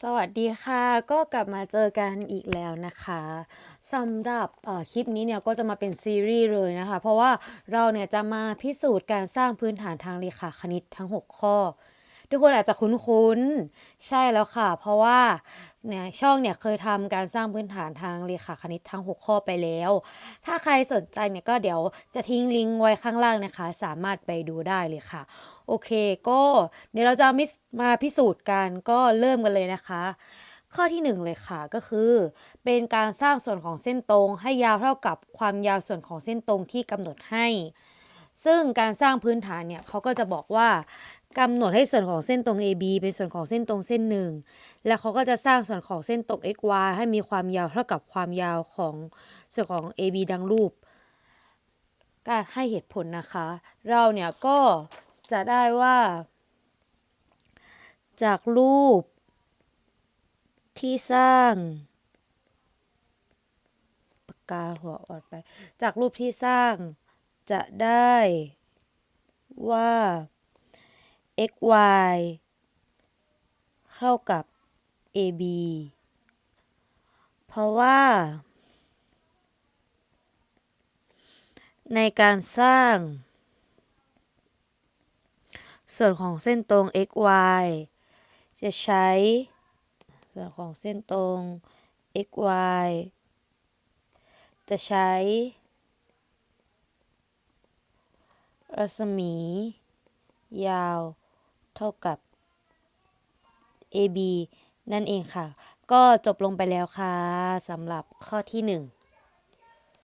สวัสดีค่ะ ก็กลับมาเจอกันอีกแล้วนะคะสำหรับเอ่อคลิปนี้เนี่ยก็จะมาเป็นซีรีส์เลยนะคะ เพราะว่าเราเนี่ยจะมาพิสูจน์การสร้างพื้นฐานทางเลขาคณิตทั้ง 6 ข้อ ทุกคนอาจจะคุ้นๆ ใช่แล้วค่ะ เพราะว่าเนี่ยช่องเนี่ยเคยทำการสร้างพื้นฐานทางเรขาคณิตทั้ง 6 ข้อไปแล้ว ถ้าใครสนใจเนี่ยก็เดี๋ยวจะทิ้งลิงก์ไว้ข้างล่างนะคะ สามารถไปดูได้เลยค่ะ โอเคก็เดี๋ยวเราจะมิสมาพิสูจน์กันก็เริ่มกันเลยนะคะ ข้อที่หนึ่งเลยค่ะก็คือ เป็นการสร้างส่วนของเส้นตรง ให้ยาวเท่ากับความยาวส่วนของเส้นตรงที่กำหนดให้ซึ่งการสร้างพื้นฐานเนี่ยเขาก็จะบอกว่า กำหนดให้ส่วนของเส้นตรง AB เป็นส่วนของเส้นตรงเส้นหนึ่งแล้วเขาก็จะสร้างส่วนของเส้นตรง XY ให้มีความยาวเท่ากับความยาวของส่วนของ AB ดังรูป การให้เหตุผลนะคะ เราเนี่ยก็จะได้ว่า จากรูป ที่สร้างปากกาหัวออดไป จากรูปที่สร้างจะได้ว่า x y เท่ากับ a b เพราะว่า ในการสร้าง ส่วนของเส้นตรง x y จะใช้ ส่วนของเส้นตรง x y จะใช้ รัศมี ยาว เท่ากับ AB นั่นเองค่ะ ก็จบลงไปแล้วค่ะสำหรับข้อที่หนึ่ง